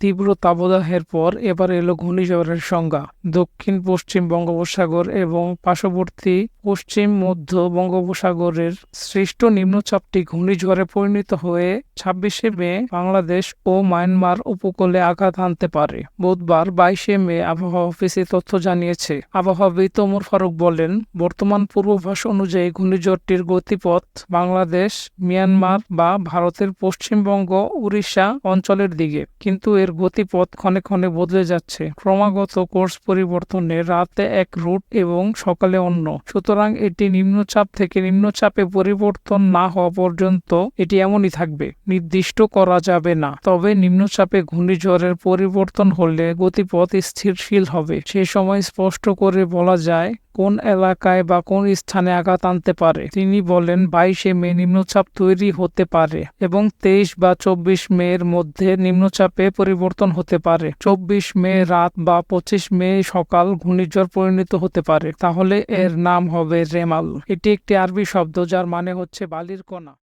তীব্র তাপদাহের পর এবার এলো ঘূর্ণিঝড়ের সংজ্ঞা। দক্ষিণ পশ্চিম বঙ্গোপসাগর এবং পার্শ্ববর্তী পশ্চিম মধ্য বঙ্গোপসাগরের সৃষ্ট নিম্নচাপটি ঘূর্ণিঝড়ে পরিণত হয়ে ছাব্বিশে মে বাংলাদেশ ও মায়ানমার উপকূলে আঘাত আনতে পারে। বুধবার বাইশে মে আবহাওয়া অফিস তথ্য জানিয়েছে। আবহাওয়াবিদ তোমর ফারুক বলেন, বর্তমান পূর্বাভাস অনুযায়ী ঘূর্ণিঝড়টির গতিপথ বাংলাদেশ, মিয়ানমার বা ভারতের পশ্চিমবঙ্গ, উড়িষ্যা অঞ্চলের দিকে। কিন্তু এর গতিপথ ক্ষণে ক্ষণে বদলে যাচ্ছে। ক্রমাগত কোর্স পরিবর্তনে রাতে এক রুট এবং সকালে অন্য। সুতরাং এটি নিম্নচাপ থেকে নিম্নচাপে পরিবর্তন না হওয়া পর্যন্ত এটি এমনই থাকবে। নির্দিষ্ট করা যাবে না। তবে নিম্নচাপে ঘূর্ণিঝড়ের পরিবর্তন হলে গতিপথ স্থিরশীল হবে। সে সময় স্পষ্ট করে বলা যায় কোন এলাকায় বা কোন স্থানে আঘাত আনতে পারে। তিনি বলেন, বাইশে মে নিম্নচাপ তৈরি হতে পারে এবং তেইশ বা চব্বিশ মে এর মধ্যে নিম্নচাপে পরিবর্তন হতে পারে। চব্বিশ মে রাত বা পঁচিশ মে সকাল ঘূর্ণিঝড় পরিণত হতে পারে। তাহলে এর নাম হবে রেমাল। এটি একটি আরবি শব্দ যার মানে হচ্ছে বালির কণা।